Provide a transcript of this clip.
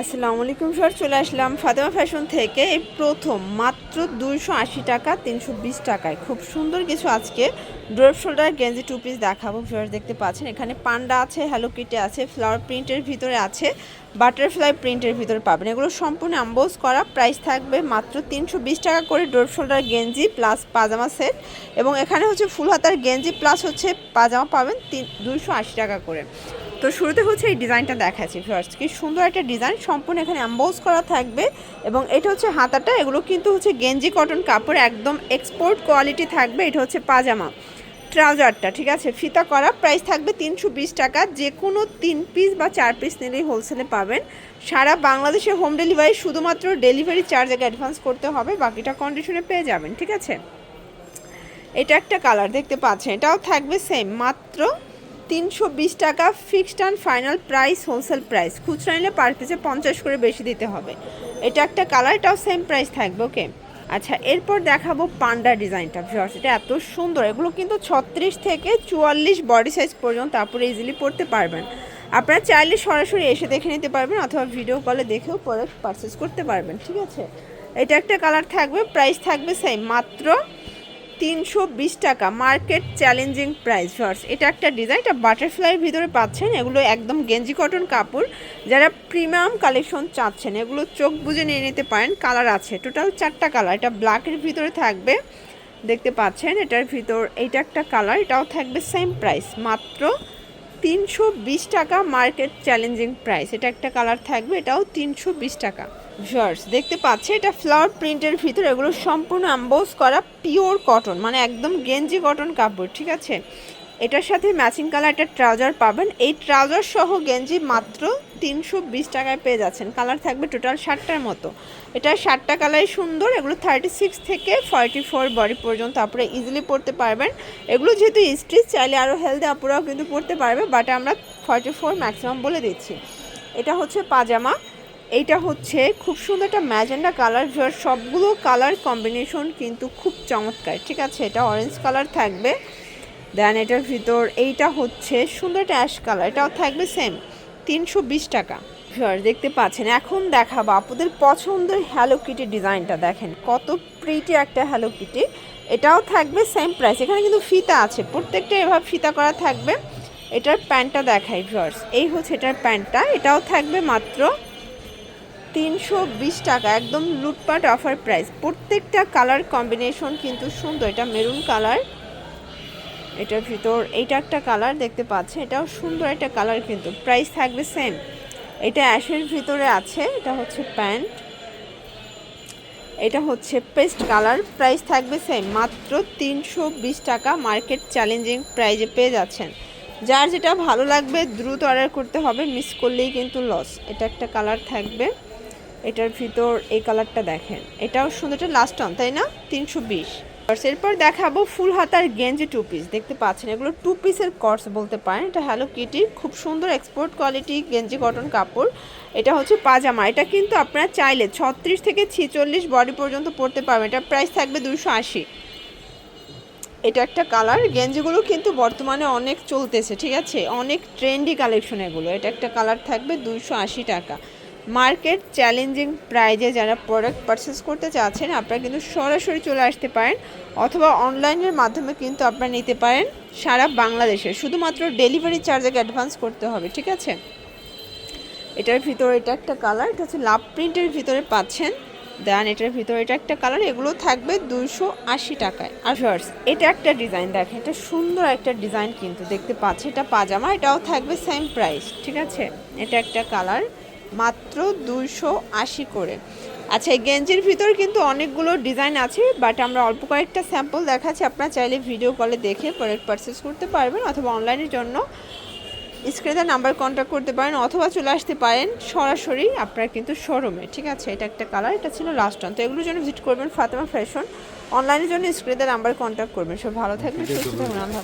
আসসালামু আলাইকুম স্যার, চলে আসলাম ফাতেমা ফ্যাশন থেকে। এই প্রথম মাত্র দুইশো আশি টাকা, তিনশো বিশ টাকায়। খুব সুন্দর কিছু আজকে। ড্রপ শোল্ডার, গেঞ্জি টু পিস দেখাবো, ভিউয়ার্স দেখতে পাচ্ছেন। এখানে পান্ডা আছে, হ্যালো কিটে আছে ফ্লাওয়ার প্রিন্টের ভিতরে আছে বাটারফ্লাই প্রিন্টের ভিতরে পাবেন। এগুলো সম্পূর্ণ অ্যাম্বোজ করা প্রাইস থাকবে মাত্র তিনশো বিশ টাকা করে ড্রপ শোল্ডার, গেঞ্জি প্লাস পাজামা সেট এবং এখানে হচ্ছে ফুল হাতার গেঞ্জি প্লাস হচ্ছে পাজামা পাবেন তিন দুইশো আশি টাকা করে। তো শুরুতে হচ্ছে এই ডিজাইনটা দেখাচ্ছি ফার্স্ট কি সুন্দর একটা ডিজাইন, সম্পূর্ণ এখানে অ্যাম্বোজ করা থাকবে এবং এটা হচ্ছে হাতাটা, এগুলো কিন্তু হচ্ছে গেঞ্জি কটন কাপড় একদম এক্সপোর্ট কোয়ালিটি থাকবে, এটা হচ্ছে পাজামা ট্রাউজারটা, ঠিক আছে? ফিতা করা প্রাইস থাকবে তিনশো বিশ টাকা যে কোনো তিন পিস বা চার পিস নিলেই হোলসেলে পাবেন। সারা বাংলাদেশে হোম ডেলিভারি শুধুমাত্র ডেলিভারি চার্জ আগে অ্যাডভান্স করতে হবে, বাকিটা কন্ডিশনে পেয়ে যাবেন, ঠিক আছে? এটা একটা কালার দেখতে পাচ্ছেন, এটাও থাকবে সেম মাত্র তিনশো বিশ টাকা fixed and final price wholesale price খুচরা নিলে পার পিসে পঞ্চাশ করে বেশি দিতে হবে। এটা একটা কালার এটাও সেম প্রাইস থাকবে ওকে আচ্ছা এরপর দেখাবো পান্ডা ডিজাইনটা। ভিউয়ার্স এটা এত সুন্দর। এগুলো কিন্তু ছত্রিশ থেকে চুয়াল্লিশ বডি সাইজ পর্যন্ত তারপরে ইজিলি পড়তে পারবেন। আপনারা চাইলে সরাসরি এসে দেখে নিতে পারবেন অথবা ভিডিও কলে দেখেও পরে পারচেস করতে পারবেন, ঠিক আছে? এটা একটা কালার থাকবে প্রাইস থাকবে সেম মাত্র তিনশো বিশ টাকা। Market challenging price. ভার্স এটা একটা ডিজাইন এটা বাটারফ্লাইয়ের ভিতরে পাচ্ছেন। এগুলো একদম গেঞ্জি কটন কাপড়। যারা প্রিমিয়াম কালেকশন চাচ্ছেন, এগুলো চোখ বুঝে নিয়ে নিতে পারেন। কালার আছে। টোটাল চারটা কালার এটা ব্ল্যাকের ভিতরে থাকবে। দেখতে পাচ্ছেন, এটার ভিতর এইটা একটা কালার এটাও থাকবে সেম প্রাইস মাত্র তিনশো বিশ টাকা মার্কেট চ্যালেঞ্জিং প্রাইস। এটা একটা কালার থাকবে, এটাও তিনশো বিশ টাকা। ভিউয়ার্স, দেখতে পাচ্ছে এটা ফ্লাওয়ার প্রিন্টের ভিতরে এগুলো সম্পূর্ণ অ্যাম্বোস করা পিওর কটন মানে একদম গেঞ্জি কটন কাপড়, ঠিক আছে? এটার সাথে ম্যাচিং কালার একটা ট্রাউজার পাবেন। এই ট্রাউজার সহ গেঞ্জি মাত্র তিনশো বিশ টাকায় পেয়ে যাচ্ছেন। কালার থাকবে টোটাল ষাটটার মতো। এটা ষাটটা কালারই সুন্দর, এগুলো থার্টি সিক্স থেকে ফর্টি ফোর বডি পর্যন্ত আপনারা ইজিলি পড়তে পারবেন। এগুলো যেহেতু স্ট্রিচ চাইলে আরও হেলদি আপুরাও কিন্তু পড়তে পারবে বাট আমরা ফর্টি ফোর ম্যাক্সিমাম বলে দিচ্ছি। এটা হচ্ছে পাজামা। এইটা হচ্ছে খুব সুন্দর একটা ম্যাজেন্ডা কালার সবগুলো কালার কম্বিনেশন কিন্তু খুব চমৎকার। ঠিক আছে, এটা অরেঞ্জ কালার থাকবে। দেন এটার ভিতর এইটা হচ্ছে সুন্দর একটা অ্যাশ কালার এটাও থাকবে সেম তিনশো বিশ টাকা। ভিউয়ার দেখতে পাচ্ছেন, এখন দেখাবো আপনাদের পছন্দের হ্যালো কিটি ডিজাইনটা, দেখেন, কত প্রিটি একটা হ্যালো কিটি এটাও থাকবে সেম প্রাইস এখানে কিন্তু ফিতা আছে, প্রত্যেকটা এভাবে ফিতা করা থাকবে। এটার প্যান্টটা দেখাই ভিউয়ার্স এই হচ্ছে এটার প্যান্টটা, এটাও থাকবে মাত্র তিনশো বিশ টাকা, একদম লুটপাট অফার প্রাইস প্রত্যেকটা কালার কম্বিনেশন কিন্তু সুন্দর, এটা মেরুন কালার এটার ভিতর, এইটা একটা কালার দেখতে পাচ্ছেন, এটাও সুন্দর একটা কালার কিন্তু প্রাইস থাকবে সেম এটা অ্যাশের ভিতরে আছে, এটা হচ্ছে প্যান্ট। এটা হচ্ছে পেস্ট কালার প্রাইস থাকবে সেম মাত্র তিনশো বিশ টাকা মার্কেট চ্যালেঞ্জিং প্রাইজে পেয়ে যাচ্ছেন। যার যেটা ভালো লাগবে, দ্রুত অর্ডার করতে হবে মিস করলেই কিন্তু লস এটা একটা কালার থাকবে, এটার ভিতর এই কালারটা দেখেন। এটাও সুন্দরটা লাস্ট অন তাই না? তিনশো বিশ। এরপর দেখাবো ফুল হাতার গেঞ্জি টু পিস দেখতে পাচ্ছেন, এগুলো টু পিসের কর্স বলতে পারেন। এটা হ্যালো কিটির খুব সুন্দর এক্সপোর্ট কোয়ালিটি গেঞ্জি কটন কাপড়। এটা হচ্ছে পাজামা। এটা কিন্তু আপনারা চাইলে ছত্রিশ থেকে ছিচল্লিশ বডি পর্যন্ত পরতে পারবেন। এটা প্রাইস থাকবে দুশো আশি। এটা একটা কালার গেঞ্জিগুলো কিন্তু বর্তমানে অনেক চলতেছে, ঠিক আছে? অনেক ট্রেন্ডি কালেকশন এগুলো। এটা একটা কালার থাকবে দুশো আশি টাকা। মার্কেট চ্যালেঞ্জিং প্রাইজে যারা প্রোডাক্ট পারচেস করতে চাচ্ছেন, আপনারা কিন্তু সরাসরি চলে আসতে পারেন অথবা অনলাইনের মাধ্যমে কিন্তু আপনারা নিতে পারেন সারা বাংলাদেশে। শুধুমাত্র ডেলিভারি চার্জ অ্যাডভান্স করতে হবে, ঠিক আছে? এটার ভিতরে এটা একটা কালার, এটা হচ্ছে লাভ প্রিন্টের ভিতরে পাচ্ছেন। দেন এটার ভিতরে এটা একটা কালার, এগুলো থাকবে দুইশো আশি টাকায়। আর ফার্স এটা একটা ডিজাইন, দেখেন, এটা সুন্দর একটা ডিজাইন কিন্তু দেখতে পাচ্ছি। এটা পাজামা, এটাও থাকবে সেম প্রাইস ঠিক আছে? এটা একটা কালার। মাত্র দুশো আশি করে। আচ্ছা এই গেঞ্জির ভিতর কিন্তু অনেকগুলো ডিজাইন আছে বাট আমরা অল্প কয়েকটা স্যাম্পল দেখাচ্ছি। আপনারা চাইলে ভিডিও কলে দেখে প্রোডাক্ট পারচেস করতে পারবেন অথবা অনলাইনের জন্য স্ক্রিনে নাম্বার কন্ট্যাক্ট করতে পারেন অথবা চলে আসতে পারেন সরাসরি আপনার কিন্তু শোরুমে ঠিক আছে? এটা একটা কালার এটা ছিল লাস্ট অন তো এগুলোর জন্য ভিজিট করবেন ফাতেমা ফ্যাশন অনলাইনের জন্য স্ক্রিনে নাম্বার কন্ট্যাক্ট করবেন। সব ভালো থাকবেন সুস্থ থাকবেন আল্লাহ